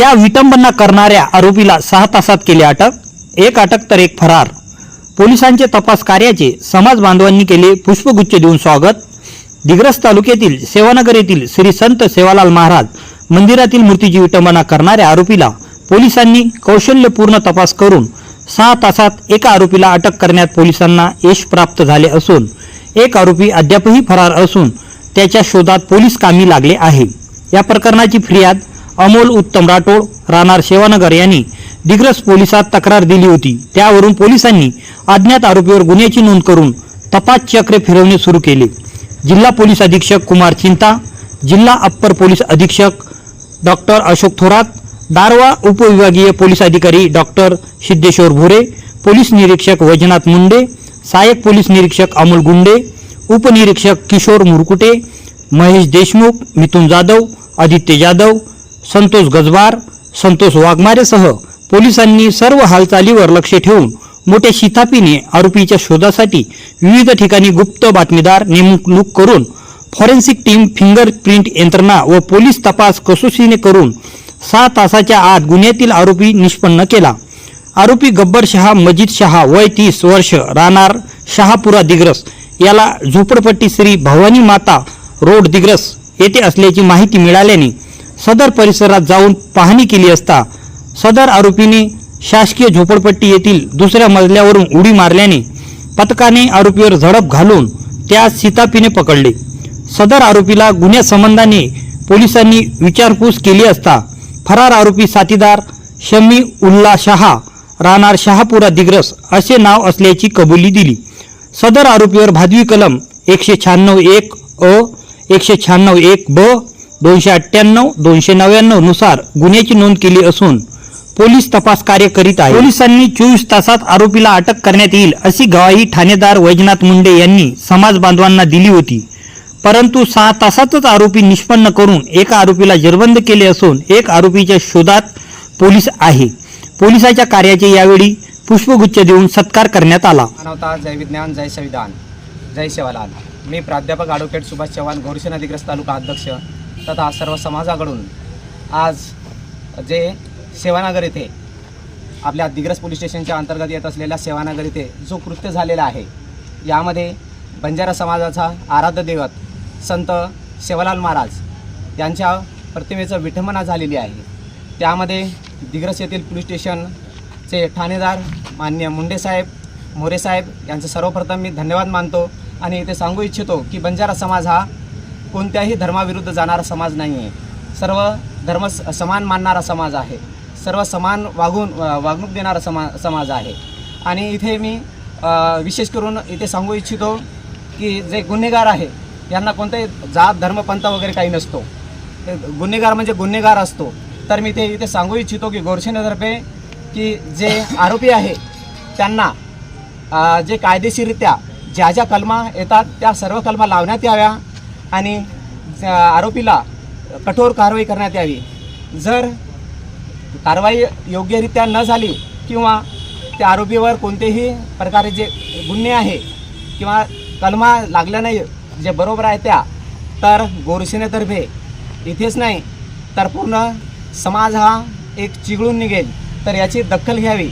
त्या विटंबना करणाऱ्या आरोपीला सहा तासात केले अटक एक अटक तर एक फरार. पोलिसांचे तपास कार्याचे समाज बांधवांनी केले पुष्पगुच्छ देऊन स्वागत. दिग्रस तालुक्यातील सेवानगर येथील श्री संत सेवालाल महाराज मंदिरातील मूर्तीची विटंबना करणाऱ्या आरोपीला पोलिसांनी कौशल्यपूर्ण तपास करून सहा तासात एका आरोपीला अटक करण्यात पोलिसांना यश प्राप्त झाले असून एक आरोपी अद्यापही फरार असून त्याच्या शोधात पोलीस कामी लागले आहे. या प्रकरणाची फिर्याद अमोल उत्तम राठोड राहणार सेवानगर यांनी दिग्रस पोलिसात तक्रार दिली होती. त्यावरून पोलिसांनी अज्ञात आरोपीवर गुन्ह्याची नोंद करून तपास चक्र फिरवणे सुरू केले. जिल्हा पोलीस अधीक्षक कुमार चिंता जिल्हा अप्पर पोलीस अधीक्षक डॉक्टर अशोक थोरात दारवा उपविभागीय पोलीस अधिकारी डॉक्टर सिद्धेश्वर भोरे पोलीस निरीक्षक वैजनाथ मुंडे सहाय्यक पोलीस निरीक्षक अमोल गुंडे उपनिरीक्षक किशोर मुरकुटे महेश देशमुख मिथुन जाधव आदित्य जाधव संतोष गजबार संतोष वाघमारेसह पोलिसांनी सर्व हालचालीवर लक्ष ठेवून मोठ्या शितापीने आरोपीच्या शोधासाठी विविध ठिकाणी गुप्त बातमीदार नेमणूक करून फॉरेन्सिक टीम फिंगरप्रिंट यंत्रणा व पोलीस तपास कसोशीने करून सहा तासाच्या आत गुन्ह्यातील आरोपी निष्पन्न केला. आरोपी गब्बर शहा मजीद शहा वय तीस वर्ष राहणार शहापुरा दिग्रस याला झोपडपट्टी श्री भवानी माता रोड दिग्रस येथे असल्याची माहिती मिळाल्याने सदर परिसरात जाऊन पाहणी केली असता सदर आरोपीने शासकीय झोपडपट्टी येथील दुसऱ्या मजल्यावरून उडी मारल्याने पथकाने आरोपीवर झडप घालून त्यास सीतापीने पकडले. सदर आरोपीला गुन्ह्या संबंधाने पोलिसांनी विचारपूस केली असता फरार आरोपी साथीदार शमी उल्ला शहा राहणार शहापुरा दिग्रस असे नाव असल्याची कबुली दिली. सदर आरोपीवर भादवी कलम एकशे शहाण्णव एक अ एकशे शहाण्णव एक ब दोनशे अठ्ठ्याण्णव दोनशे नव्याण्णवनुसार गुन्ह्याची नोंद केली असून पोलीस तपास कार्य करीत आहे पोलिसांनी चोवीस तासात आरोपीला अटक करण्यात येईल अशी ग्वाही ठाणेदार वैजनाथ मुंडे यांनी समाज बांधवांना दिली होती. परंतु सहा तासातच आरोपी निष्पन्न करून एका आरोपीला जेरबंद केले असून एक आरोपीच्या शोधात पोलीस आहे. पोलिसाच्या कार्याचे यावेळी पुष्पगुच्छ देऊन सत्कार करण्यात आला. मानवता जय विज्ञान जय संविधान. जय सेवालाल. मी प्राध्यापक ॲडव्होकेट सुभाष चव्हाण गौरशी अधिग्रस्त तालुका अध्यक्ष. तथा सर्व समाजाकडून आज जे सेवानगर येथे आपल्या दिग्रस पोलीस स्टेशनच्या अंतर्गत येत असलेल्या सेवानगर येथे जो कृत्य झालेला आहे यामध्ये बंजारा समाजाचा आराध्य दैवत संत सेवालाल महाराज यांच्या प्रतिमेचं विठंबना झालेली आहे. त्यामध्ये दिग्रस येथील पोलीस स्टेशनचे ठाणेदार मान्य मुंडेसाहेब मोरेसाहेब यांचं सर्वप्रथम मी धन्यवाद मानतो आणि इथे सांगू इच्छितो की बंजारा समाज हा कोणत्याही धर्माविरुद्ध जाणारा समाज नाही आहे सर्व धर्म स- समान मानणारा समाज आहे. सर्व समान वागून वागणूक देणारा समा समाज आहे. आणि इथे मी विशेष करून इथे सांगू इच्छितो की जे गुन्हेगार आहे यांना कोणताही जात धर्म पंथ वगैरे काही नसतो. गुन्हेगार म्हणजे गुन्हेगार असतो. तर मी ते इथे सांगू इच्छितो की गोरसेनेतर्फे की जे आरोपी आहे त्यांना जे कायदेशीररित्या ज्या ज्या कलमा येतात त्या सर्व कलमा लावण्यात याव्या. आणि आरोपीला कठोर कारवाई करण्यात यावी. जर कारवाई योग्यरित्या न झाली किंवा त्या आरोपीवर कोणतेही प्रकारे जे गुन्हे आहे किंवा कलमा लागल्या नाही जे बरोबर आहे त्या तर गोरसेनेतर्फे इथेच नाही तर पूर्ण समाज हा एक चिघळून निघेल. तर याची दखल घ्यावी.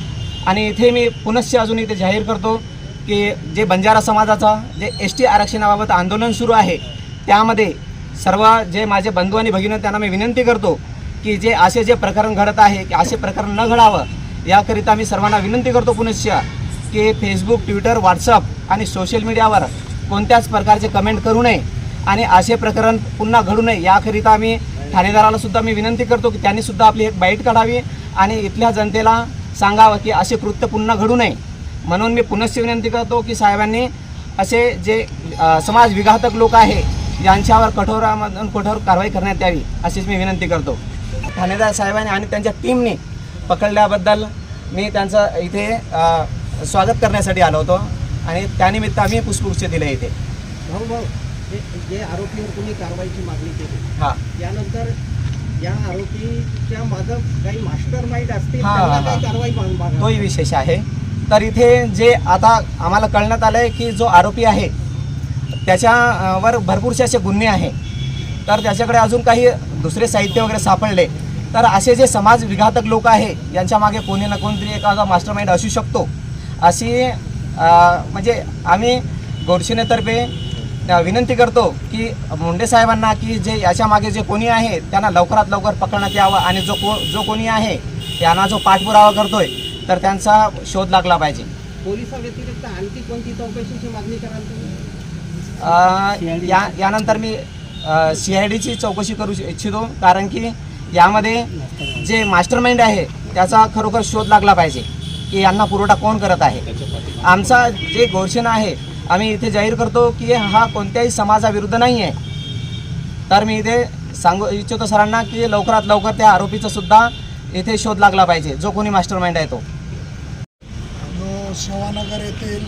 आणि इथे मी पुनश्च अजून इथे जाहीर करतो की जे बंजारा समाजाचा जे एस टी आरक्षणाबाबत आंदोलन सुरू आहे त्यामध्ये सर्व जे माझे बंधू आणि भगिनी त्यांना मी विनंती करतो की जे असे जे प्रकरण घडत आहे की असे प्रकरण न घडावं याकरिता मी सर्वांना विनंती करतो पुनश्च की फेसबुक ट्विटर व्हॉट्सअप आणि सोशल मीडियावर कोणत्याच प्रकारचे कमेंट करू नये आणि असे प्रकरण पुन्हा घडू नये याकरिता मी ठाणेदाराला सुद्धा मी विनंती करतो की त्यांनी सुद्धा आपली एक बाईट काढावी आणि इथल्या जनतेला सांगावं की असे कृत्य पुन्हा घडू नये. म्हणून मी पुनश्च विनंती करतो की साहेबांनी असे जे समाज विघातक लोक आहे यांच्यावर कठोरामधून कठोर कारवाई करण्यात यावी अशीच मी विनंती करतो. ठाणेदार साहेबांनी आणि त्यांच्या टीमने पकडल्याबद्दल मी त्यांचं इथे स्वागत करण्यासाठी आलो होतो आणि त्यानिमित्त आम्ही पुष्पगुच्छ दिले इथे. भाऊ भाऊ जे जे आरोपीवर तुम्ही कारवाईची मागणी केली. हां. यानंतर या आरोपीच्या मागं काही मास्टर माइंड असतील. कारवाई तोही विशेष आहे. तर इथे जे आता आम्हाला कळण्यात आलं आहे की जो आरोपी आहे त्याच्यावर भरपूरसे असे गुन्हे आहे. तर त्याच्याकडे अजून काही दुसरे साहित्य वगैरे सापडले तर असे जे समाज विघातक लोक आहे यांच्या मागे कोणी ना कोणतरी एखादा मास्टर माइंड असू शकतो. अशी म्हणजे आम्ही गोडशिनेतर्फे विनंती करतो की मुंडे साहेबांना की जे याच्या मागे जे कोणी आहे त्यांना लवकरात लवकर पकडण्यात यावं आणि जो को जो कोणी आहे त्यांना जो पाठपुरावा करतोय तर त्यांचा शोध लागला पाहिजे. पोलिसाव्यतिरिक्त आणखी कोणती चौकशीची मागणी कराल तुम्ही? या यानंतर मी सी आय डीची चौकशी करू इच्छितो कारण की यामध्ये जे मास्टर माइंड आहे त्याचा खरोखर शोध लागला पाहिजे की यांना पुरवठा कोण करत आहे. आमचा जे घोषणा आहे आम्ही इथे जाहीर करतो की हा कोणत्याही समाजाविरुद्ध नाही आहे तर मी इथे सांगू इच्छितो सरांना की लवकरात लवकर त्या आरोपीचा सुद्धा इथे शोध लागला पाहिजे जो कोणी मास्टर माइंड आहे तो. जो सेवानगर येथील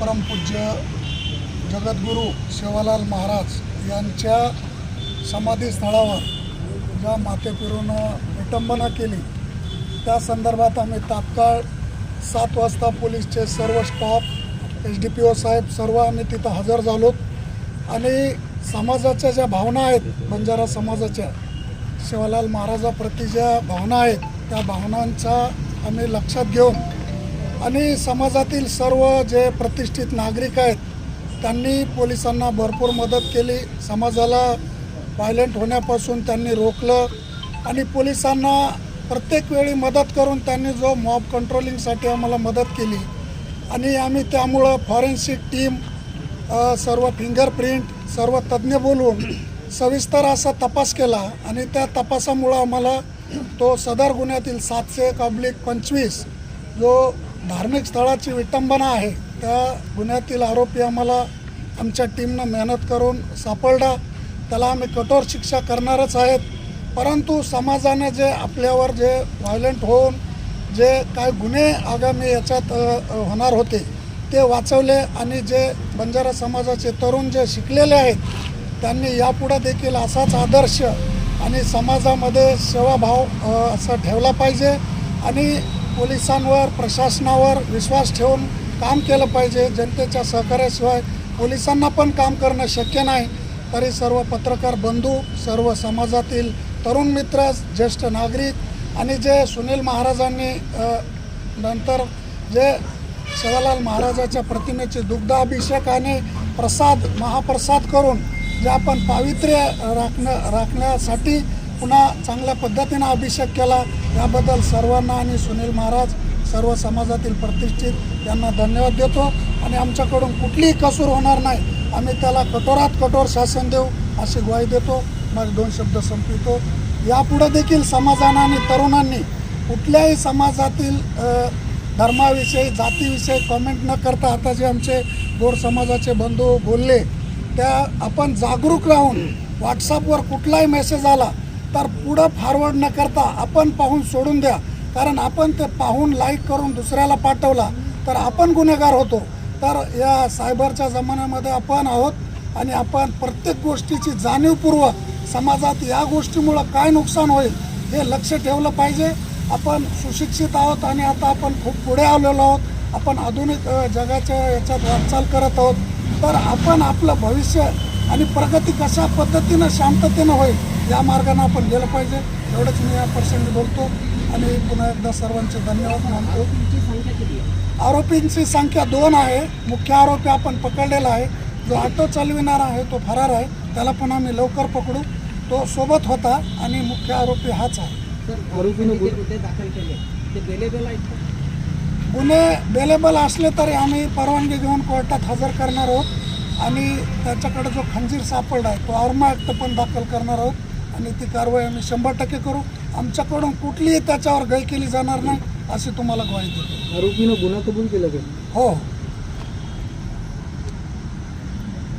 परमपूज्य जगद्गुरू सेवालाल महाराज यांच्या समाधीस्थळावर ज्या मातेपिरूनं विटंबना केली त्या संदर्भात आम्ही तात्काळ सात वाजता पोलीसचे सर्व staff H D P O साहेब सर्व आम्ही तिथं हजर झालो. आणि समाजाच्या ज्या भावना आहेत बंजारा समाजाच्या शिवालाल महाराजाप्रती ज्या भावना आहेत त्या भावनांचा आम्ही लक्षात घेऊन आणि समाजातील सर्व जे प्रतिष्ठित नागरिक आहेत त्यांनी पोलिसांना भरपूर मदत केली. समाजाला व्हायलंट होण्यापासून त्यांनी रोखलं आणि पोलिसांना प्रत्येक वेळी मदत करून त्यांनी जो मॉब कंट्रोलिंगसाठी आम्हाला मदत केली. आणि आम्ही त्यामुळं फॉरेन्सिक टीम सर्व फिंगरप्रिंट सर्व तज्ज्ञ बोलून सविस्तर असा तपास केला आणि त्या तपासामुळं आम्हाला तो सदर गुन्ह्यातील सातशे पब्लिक पंचवीस जो धार्मिक स्थळाची विटंबना आहे त्या गुन्ह्यातील आरोपी आम्हाला आमच्या टीमनं मेहनत करून सापडला. त्याला आम्ही कठोर शिक्षा करणारच आहेत. परंतु समाजाने जे आपल्यावर जे व्हायलंट होऊन जे काय गुन्हे आगामी याच्यात होणार होते ते वाचवले आणि जे बंजारा समाजाचे तरुण जे शिकलेले आहेत त्यांनी यापुढं देखील असाच आदर्श आणि समाजामध्ये सेवाभाव असा ठेवला पाहिजे. आणि पोलिसांवर प्रशासनावर विश्वास ठेवून काम केलं पाहिजे. जनतेच्या सहकार्याशिवाय पोलिसांना पण काम करणं शक्य नाही. तरी सर्व पत्रकार बंधू सर्व समाजातील तरुण मित्र ज्येष्ठ नागरिक आणि जे सुनील महाराजांनी नंतर जे सेवालाल महाराजाच्या प्रतिमेचे दुग्धाभिषेक आणि प्रसाद महाप्रसाद करून जे आपण पावित्र्य राखणं राखण्यासाठी पुन्हा चांगल्या पद्धतीनं अभिषेक केला याबद्दल सर्वांना आणि सुनील महाराज सर्व समाजातील प्रतिष्ठित यांना धन्यवाद देतो आणि आमच्याकडून कुठलीही कसूर होणार नाही. आम्ही त्याला कठोरात कठोर शासन देऊ अशी ग्वाही देतो. माझे दोन शब्द संपवितो. यापुढे देखील समाजानं आणि तरुणांनी कुठल्याही समाजातील धर्माविषयी जातीविषयी कॉमेंट न करता आता जे आमचे गोर समाजाचे बंधू बोलले त्या आपण जागरूक राहून व्हॉट्सअपवर कुठलाही मेसेज आला तर पुढं फॉरवर्ड न करता आपण पाहून सोडून द्या. कारण आपण ते पाहून लाईक करून दुसऱ्याला पाठवला तर आपण गुन्हेगार होतो. तर या सायबरच्या जमान्यामध्ये आपण आहोत आणि आपण प्रत्येक गोष्टीची जाणीवपूर्वक समाजात या गोष्टीमुळं काय नुकसान होईल हे लक्ष ठेवलं पाहिजे. आपण सुशिक्षित आहोत आणि आता आपण खूप पुढे आलेलो आहोत. आपण आधुनिक जगाच्या याच्यात वाटचाल करत आहोत. तर आपण आपलं भविष्य आणि प्रगती कशा पद्धतीनं शांततेनं होईल या मार्गाने आपण गेलं पाहिजे. एवढंच मी या प्रसंगी बोलतो. आणि पुन्हा एकदा सर्वांचे धन्यवाद मानतो. आरोपींची संख्या दोन आहे. मुख्य आरोपी आपण पकडलेला आहे. जो ऑटो चालविणारा आहे तो फरार आहे. त्याला पण आम्ही लवकर पकडू. तो सोबत होता आणि मुख्य आरोपी हाच आहे? गुन्हे बेलेबल असले तरी आम्ही परवानगी घेऊन कोर्टात हजर करणार आहोत. आणि त्याच्याकडे जो खंजीर सापडला आहे तो आर्मा ॲक्ट पण दाखल करणार आहोत. आणि ती कारवाई आम्ही शंभर टक्के करू. आमच्याकडून कुठलीही त्याच्यावर गय केली जाणार नाही अशी तुम्हाला ग्वाही देतो. आरोपीनं गुन्हा कबूल केला का? हो.